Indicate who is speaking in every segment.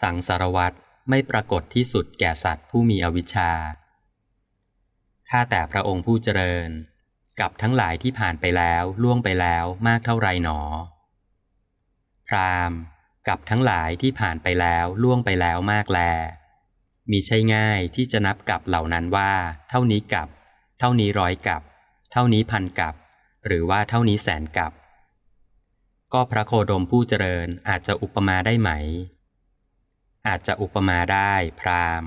Speaker 1: สังสารวัตรไม่ปรากฏที่สุดแก่สัตว์ผู้มีอวิชชา ข้าแต่พระองค์ผู้เจริญ กับทั้งหลายที่ผ่านไปแล้วล่วงไปแล้วมากเท่าไรหนอ พรามกับทั้งหลายที่ผ่านไปแล้วล่วงไปแล้วมากแล มีใช่ง่ายที่จะนับกับเหล่านั้นว่า เท่านี้กับ เท่านี้ร้อยกับ เท่านี้พันกับ หรือว่าเท่านี้แสนกับ ก็พระโคดมผู้เจริญอาจจะอุปมาได้ไหม อาจจะอุปมาได้พราม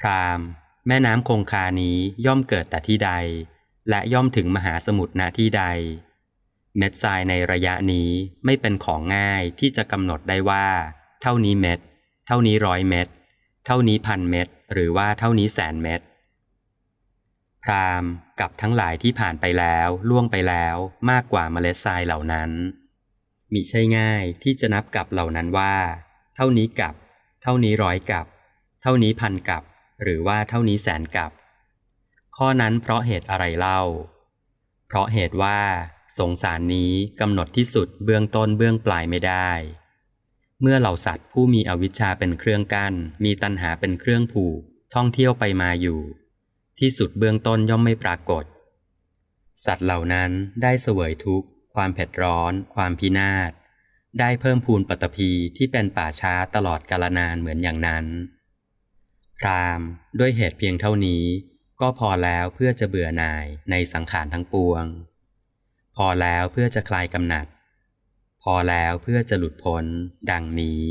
Speaker 1: พรามแม่น้ำคงคานี้ย่อมเกิดแต่ที่ใด และย่อมถึงมหาสมุทรณที่ใด เม็ดทรายในระยะนี้ไม่เป็นของง่ายที่จะกำหนดได้ว่า เท่านี้เม็ด เท่านี้ร้อยเม็ด เท่านี้พันเม็ด หรือว่าเท่านี้แสนเม็ดพรามกับทั้งหลายที่ผ่านไปแล้วล่วงไปแล้วมากกว่าเมล็ดทรายเหล่านั้นมิใช่ง่ายที่จะนับกับเหล่านั้นว่า เท่านี้กับ เท่านี้ร้อยกับ เท่านี้พันกับ หรือว่าเท่านี้แสนกับ ข้อนั้นเพราะเหตุอะไรเล่า เพราะเหตุว่า สงสารนี้กำหนดที่สุดเบื้องต้นเบื้องปลายไม่ได้ เมื่อเหล่าสัตว์ผู้มีอวิชชาเป็นเครื่องกัน้น มีตัณหาเป็นเครื่องผูก ท่องเที่ยวไปมาอยู่ ที่สุดเบื้องต้นย่อมไม่ปรากฏ สัตว์เหล่านั้นได้เสวยทุกข์ ความเผ็ดร้อน ความพินาศ ได้เพิ่มพูนปัตภีที่เป็นป่าช้าตลอดกาลนานเหมือนอย่างนั้น พรามด้วยเหตุเพียงเท่านี้ก็พอแล้วเพื่อจะเบื่อหน่ายในสังขารทั้งปวง พอแล้วเพื่อจะคลายกำหนัด พอแล้วเพื่อจะหลุดพ้นดังนี้